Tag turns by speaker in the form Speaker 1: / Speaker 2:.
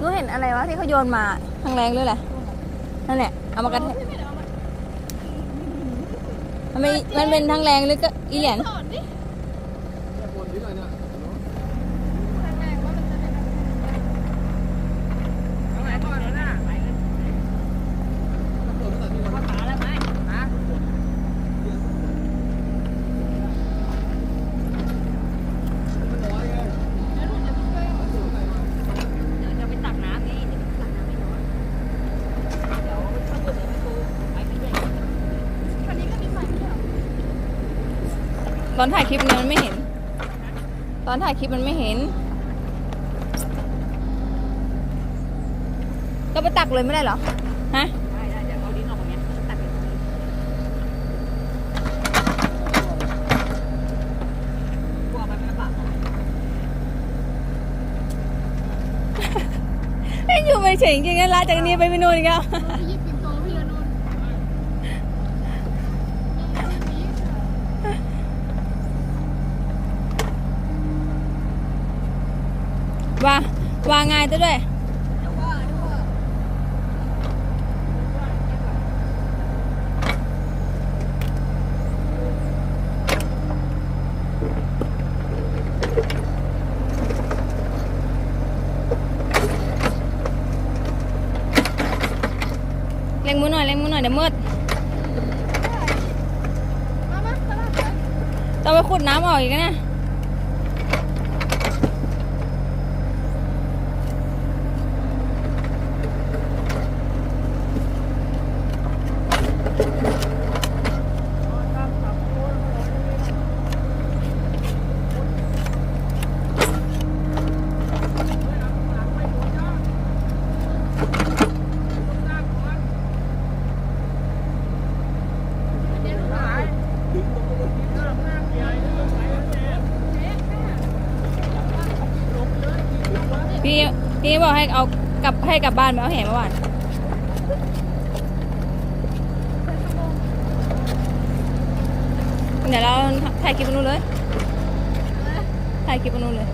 Speaker 1: รู้
Speaker 2: เห็นอะไรวะที่เขาโยนมาทางแรงหรือไหนั่นแหละเอามากระแทกมันเป็นมันเป็นทางแรงหรือก็อีหยั
Speaker 1: นแหน่อ
Speaker 2: ตอนถ่ายคลิปมันไม่เห็น ตอนถ่ายคลิปมันไม่เห็น ก็ไปตักเลยไม่ได้เหรอ ฮะ
Speaker 3: ได้ได้เดี๋ยวเอาลิ้นออกมาเนี้ยตักเลยกลัวมันไม่ลำบาก
Speaker 2: ไม่อยู่ไม่เฉยจริงๆนะละจากนี้ไปไปนู่นอีกแล้ว
Speaker 1: พี่ยิบปิ่นโตพี่ละนุ่น
Speaker 2: ว่าวางไงายตัวด้วยเล็งมือหน่อยเล็งมือหน่อยเดี๋ยวมืด
Speaker 1: มามาตลาดเลย
Speaker 2: ต้องไปขุดน้ำออกอีกนะ พี่พี่บอกให้เอากลับให้กลับบ้านไปเอาแหมาหวานเดี๋ยวเราถ่ายคลิปไปนู่นเลย ถ่ายคลิปไปนู่นเลย